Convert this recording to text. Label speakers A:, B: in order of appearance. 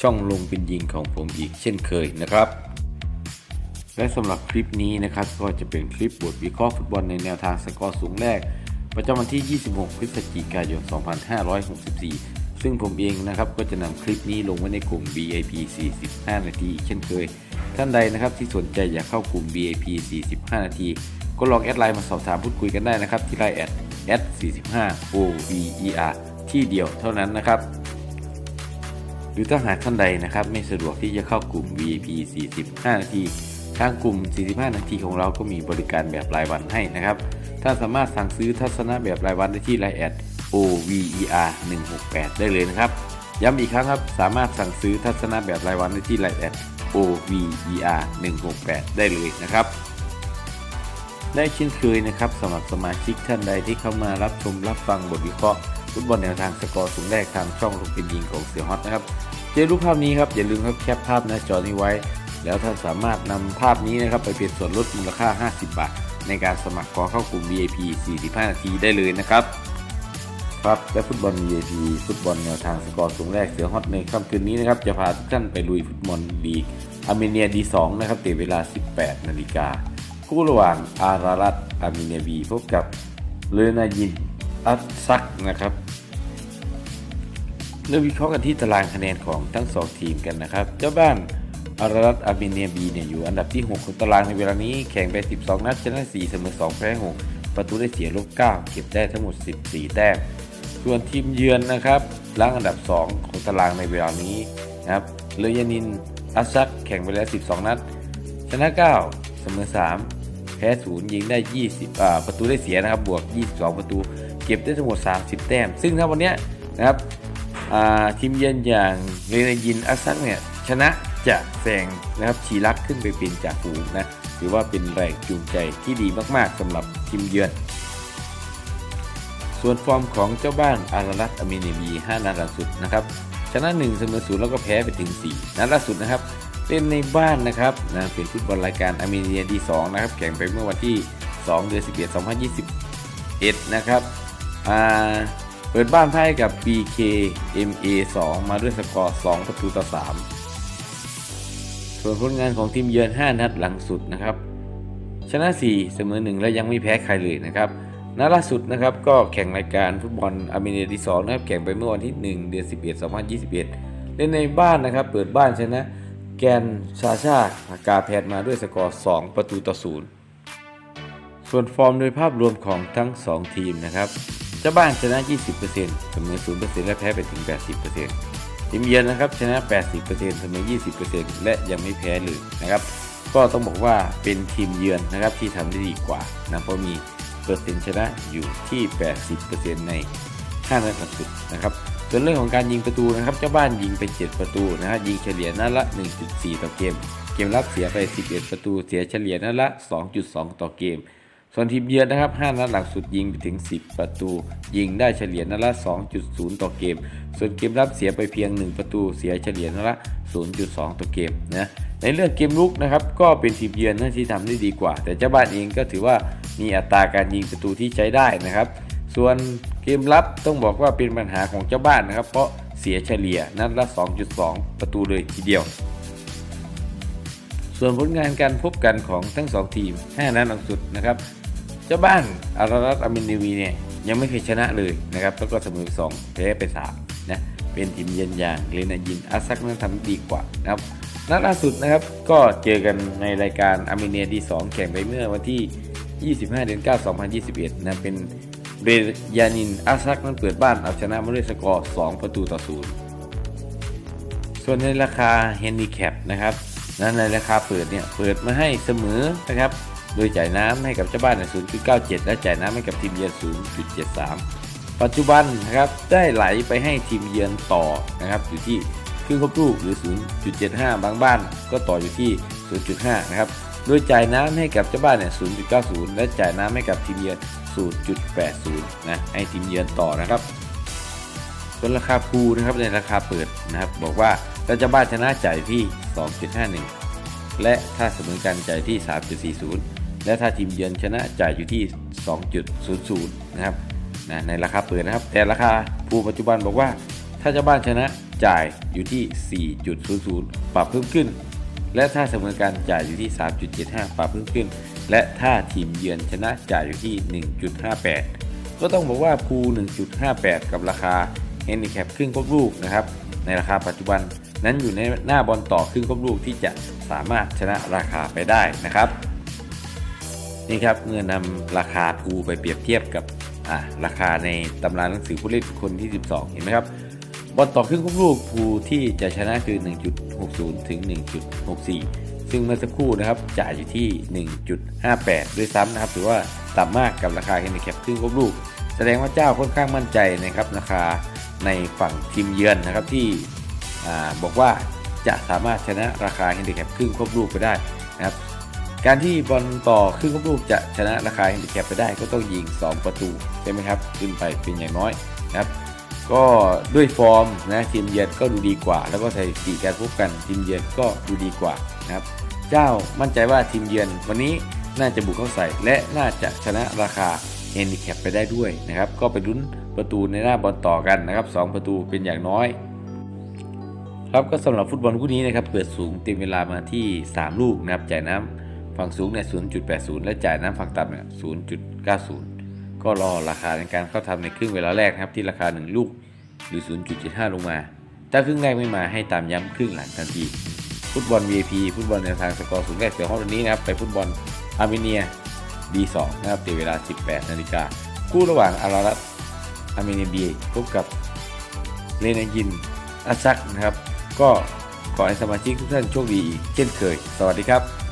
A: ช่องลงเป็นยิงของผมอีกเช่นเคยนะครับ และสำหรับคลิปนี้นะครับก็จะเป็นคลิปบทวิเคราะห์ฟุตบอลในแนวทางสกอร์สูงแรก ประจำวันที่ 26 พฤศจิกายน 2564 ซึ่งผมเองนะครับก็จะนำคลิปนี้ลงไว้ในกลุ่ม BIP 45 นาทีเช่นเคย ท่านใดนะครับที่สนใจอยากเข้ากลุ่ม BIP 45 นาที ก็ลองแอดไลน์มาสอบถามพูดคุยกันได้นะครับที่ไลน์แอด45 OVER ที่เดียวเท่านั้นนะครับ หรือถ้าหากท่านใดนะครับ ไม่สะดวกที่จะเข้ากลุ่ม VIP 45 นาทีทางกลุ่ม 45 นาทีของเราก็มีบริการแบบรายวันให้นะครับท่านสามารถสั่งซื้อทัศนะแบบรายวันได้ที่ไลน์แอด OVER 168ได้เลยนะครับ ย้ำอีกครั้งครับ สามารถสั่งซื้อทัศนะแบบรายวันได้ที่ไลน์แอด OVER 168ได้เลยนะครับได้เช่นเคยนะครับสำหรับสมาชิกท่านใดที่เข้ามารับชมรับฟังบทวิเคราะห์ฟุตบอลแนวทางสกอร์สูงแรกทางช่องลงเป็นยิงของเสือฮอตนะครับ เจอรูปภาพนี้ครับอย่าลืมครับแคปภาพหน้าจอนี้ไว้ แล้วท่านสามารถนำภาพนี้นะครับไปเป็นส่วนลดมูลค่า 50 บาท ในการสมัครขอเข้ากลุ่ม VIP 45 นาทีได้เลยนะครับครับและฟุตบอล VIP ฟุตบอลแนวทางสกอร์สูงแรกเสือฮอตในค่ำคืนนี้นะครับจะพาทุกท่านไปลุยฟุตบอลลีกอาร์เมเนียดี2นะครับเตะเวลา 18 นาฬิกาคู่ระหว่างอารารัตอาร์เมเนียบีพบกับเลนายินอัตซักนะครับ เริ่มวิเคราะห์กันที่ตารางคะแนนของทั้ง 2 ทีมกันนะครับ เจ้าบ้านอารารัตอาร์เมเนียบีเนี่ยอยู่อันดับที่ 6 ของตารางในเวลานี้แข่งไป 12 นัดชนะ 4 เสมอ 2 แพ้ 6 ประตูได้เสียลบ 9 เก็บได้ทั้งหมด 14 แต้ม ส่วนทีมเยือนนะครับล้างอันดับ 2 ของตารางในเวลานี้นะครับเลยานินอัสซักแข่งไปแล้ว 12 นัด ชนะ 9 เสมอ 3 แพ้ 0 ยิงได้ 20อ่าประตูได้เสียนะครับบวก 22 ประตู เก็บได้ทั้งหมด 30 แต้ม ซึ่งถ้าวันเนี้ยนะครับ ทีมเยือนอย่างเรนยินอัสซักเนี่ยชนะจะแซงนะครับชีรักขึ้นไปเป็นจ่าฝูงนะถือว่าเป็นแรงจูงใจที่ดีมากๆสำหรับทีมเยือน ส่วนฟอร์มของเจ้าบ้านอารารัตอาร์เมเนียบี 5 นัดล่าสุดนะครับชนะ1เสมอ0แล้วก็แพ้ไปถึง 4 นัดล่าสุดนะครับเล่นในบ้านนะครับนะเป็นฟุตบอลรายการอเมเนียดี2นะครับแข่งไปเมื่อวันที่ 2 เดือน11 2021 นะครับอ่า เปิดบ้านพ่ายกับ BKMA 2 มาด้วยสกอร์ 2 ประตูต่อ 3 ส่วนผลงานของทีมเยือน 5 นัดหลังสุดนะครับ ชนะ 4 เสมอ 1 และยังไม่แพ้ใครเลยนะครับนัดล่าสุดนะครับก็แข่งรายการฟุตบอลอาร์เมเนียที่2นะครับแข่งไปเมื่อวันที่ 1 เดือน 11 2021 เล่นในบ้านนะครับ เปิดบ้านชนะแกนชาชาปากาแพทมาด้วยสกอร์ 2 ประตูต่อ 0 ส่วนฟอร์มโดยภาพรวมของทั้ง 2 ทีมนะครับ จ้าบ้านชนะ 20%เสมอ 0%และแพ้ไปถึง 80%ทีมเยือนนะครับชนะ 80%เสมอ 20%และยังไม่แพ้เลยนะครับ ก็ต้องบอกว่าเป็นทีมเยือนนะครับที่ทำได้ดีกว่านะเพราะมีเปอร์เซ็นต์ชนะอยู่ที่ 80%ใน5นัดหลังสุดนะครับส่วนเรื่องของการยิงประตูนะครับเจ้าบ้านยิงไป 7 ประตูนะฮะยิงเฉลี่ยนัดละ 1.4 ต่อเกม เกมรับเสียไป 11 ประตู เสียเฉลี่ยนัดละ 2.2 ต่อเกม ส่วนทีมเยือนนะครับ 5 นัดหลังสุดยิงไปถึง 10 ประตู ยิงได้เฉลี่ยนัดละ 2.0 ต่อเกม ส่วนเกมรับเสียไปเพียง 1 ประตู เสียเฉลี่ยนัดละ 0.2 ต่อเกมนะ ในเรื่องเกมลุกนะครับ ก็เป็นทีมเยือนนะที่ทำได้ดีกว่า แต่เจ้าบ้านเองก็ถือว่ามีอัตราการยิงประตูที่ใช้ได้นะครับ ส่วนเกมรับต้องบอกว่าเป็นปัญหาของเจ้าบ้านนะครับ เพราะเสียเฉลี่ยนัดละ 2.2 ประตูเลยทีเดียวส่วนผลงานการพบกันของทั้ง 2 ทีม 5 นัดหลังสุดนะครับ เจ้าบ้านอารารัตอามินดีวีเนี่ยยังไม่เคยชนะเลยนะครับแล้วก็เสมอ2แพ้ไป3นะเป็นทีมเยือนอย่างเรนายินอาซักนั้นทำดีกว่านะครับนัดล่าสุดนะครับก็เจอกันในรายการอาร์เมเนียดี2แข่งไปเมื่อวันที่ 25 เดือน 9 2021 นะเป็นเรยานินอาซักนั้นเปิดบ้านเอาชนะมาด้วยสกอร์ 2 ประตูต่อ0ส่วนในราคาเฮนดิแคปนะครับนั้นในราคาเปิดเนี่ยเปิดมาให้เสมอนะครับ โดยจ่ายน้ำให้กับเจ้าบ้านเนี่ย0.97 และจ่ายน้ำให้กับทีมเยือน 0.73 ปัจจุบันนะครับได้ไหลไปให้ทีมเยือนต่อนะครับอยู่ที่ครึ่งครบลูกหรือ 0.75 บางบ้านก็ต่ออยู่ที่ 0.5 นะครับ โดยจ่ายน้ำให้กับเจ้าบ้านเนี่ย 0.90 และจ่ายน้ำให้กับทีมเยือน 0.80 นะ ให้ทีมเยือนต่อนะครับ ส่วนราคาพูลนะครับในราคาเปิดนะครับ บอกว่าถ้าเจ้าบ้านชนะจ่ายที่ 2.51 และถ้าเสมอกันจ่ายที่ 3.40 และถ้าทีมเยือนชนะจ่ายอยู่ที่ 2.00 นะครับนะในราคาเปิดนะครับ แต่ราคาพูปัจจุบันบอกว่า ถ้าเจ้าบ้านชนะจ่ายอยู่ที่ 4.00 ปรับเพิ่มขึ้น และถ้าเสมอกันจ่ายอยู่ที่ 3.75 ปรับเพิ่มขึ้น และถ้าทีมเยือนชนะจ่ายอยู่ที่ 1.58 ก็ต้องบอกว่าพู1.58 กับราคาเฮนดิแคปครึ่งครบลูกนะครับ ในราคาปัจจุบันนั้นอยู่ในหน้าบอลต่อครึ่งครบลูกที่จะสามารถชนะราคาไปได้นะครับ นี่ครับเมื่อนำราคาพูไปเปรียบเทียบกับราคาในตำราหนังสือผู้เล่นคนที่ 12 เห็นไหมครับบอลต่อครึ่งครบลูกภูที่จะชนะคือ 1.60 ถึง 1.64 ซึ่งเมื่อสักครู่นะครับจ่ายอยู่ที่ 1.58 ด้วยซ้ำนะครับถือว่าต่ำมากกับราคาแฮนดิแคปครึ่งครบลูก แสดงว่าเจ้าค่อนข้างมั่นใจนะครับราคาในฝั่งทีมเยือนนะครับที่อบอกว่าจะสามารถชนะราคาแฮนดิแคปครึ่งครบลูกไปได้นะครับ การที่บอลต่อครึ่งครบลูกจะชนะราคาแฮนดิแคปไปได้ก็ต้องยิง 2 ประตูใช่ไหมครับ ขึ้นไปเป็นอย่างน้อยนะครับ ก็ด้วยฟอร์มนะทีมเยือนก็ดูดีกว่า แล้วก็สถิติการพบกันทีมเยือนก็ดูดีกว่านะครับ เจ้ามั่นใจว่าทีมเยือนวันนี้น่าจะบุกเข้าใส่และน่าจะชนะราคาเฮนดิแคปไปได้ด้วยนะครับ ก็ไปลุ้นประตูในหน้าบอลต่อกันนะครับ 2 ประตูเป็นอย่างน้อยครับก็สำหรับฟุตบอลคู่นี้นะครับเปิดสูงเต็มเวลามาที่ 3 ลูกนะครับจ่ายน้ำ ฝั่งสูงเนี่ย 0.80 และจ่ายน้ำฝั่งต่ำเนี่ย 0.90 ก็รอราคาในการเข้าทำในครึ่งเวลาแรกนะครับที่ราคา 1 ลูกหรือ 0.75 ลงมา ถ้าครึ่งแรกไม่มาให้ตามย้ำครึ่งหลังทันที ฟุตบอล VIP ฟุตบอลในวทางสกอร์สูงแรกเสือห้องวันนี้นะครับไปฟุตบอลอาร์เมเนีย B2 นะครับตะเวลา 18 นาฬิกาคู่ระหว่างอารารัตอาร์เมเนีย B พบกับเลนายินอาซักนะครับ ก็ขอให้สมาชิกทุกท่านโชคดีอีกเช่นเคย สวัสดีครับ